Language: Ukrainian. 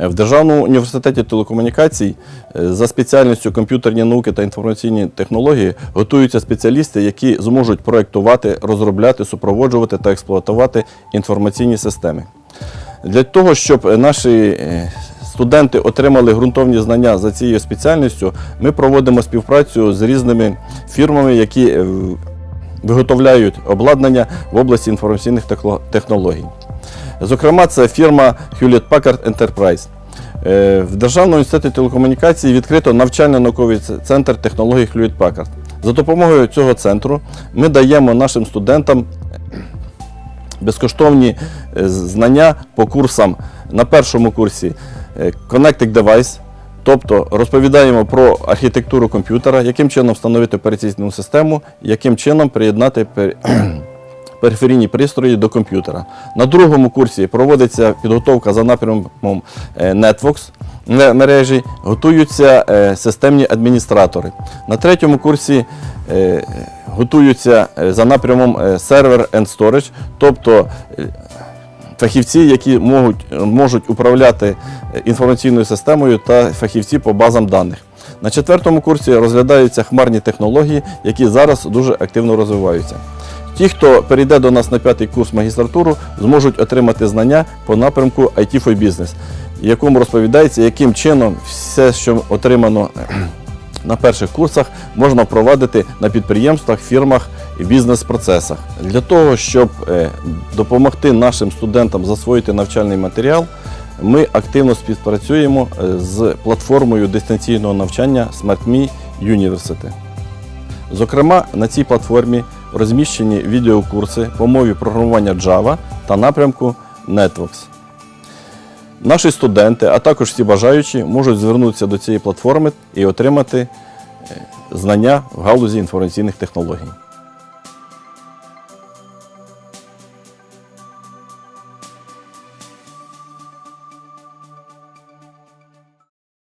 Е, В Державному університеті телекомунікацій е, за спеціальністю комп'ютерні науки та інформаційні технології готуються спеціалісти, які зможуть проєктувати, розробляти, супроводжувати та експлуатувати інформаційні системи. Для того, щоб наші е, студенти отримали ґрунтовні знання за цією спеціальністю, ми проводимо співпрацю з різними фірмами, які виготовляють обладнання в області інформаційних технологій. Зокрема, це фірма Hewlett Packard Enterprise. Е, В Державному університеті телекомунікації відкрито навчально-науковий центр технологій Hewlett Packard. За допомогою цього центру ми даємо нашим студентам безкоштовні е, знання по курсам на першому курсі е, Connected Device, тобто розповідаємо про архітектуру комп'ютера, яким чином встановити операційну систему, яким чином приєднати периферійні пристрої до комп'ютера. На другому курсі проводиться підготовка за напрямом е, Networks мережі, готуються е, системні адміністратори. На третьому курсі е, готуються за напрямом Server and Storage, тобто фахівці, які можуть, можуть управляти інформаційною системою та фахівці по базам даних. На четвертому курсі розглядаються хмарні технології, які зараз дуже активно розвиваються. Ті, хто перейде до нас на п'ятий курс магістратуру, зможуть отримати знання по напрямку IT for Business, в якому розповідається, яким чином все, що отримано на перших курсах, можна впровадити на підприємствах, фірмах і бізнес-процесах. Для того, щоб е, допомогти нашим студентам засвоїти навчальний матеріал, ми активно співпрацюємо е, з платформою дистанційного навчання SmartMe University. Зокрема, на цій платформі розміщені відеокурси по мові програмування Java та напрямку Networks. Наші студенти, а також всі бажаючі, можуть звернутися до цієї платформи і отримати е, знання в галузі інформаційних технологій.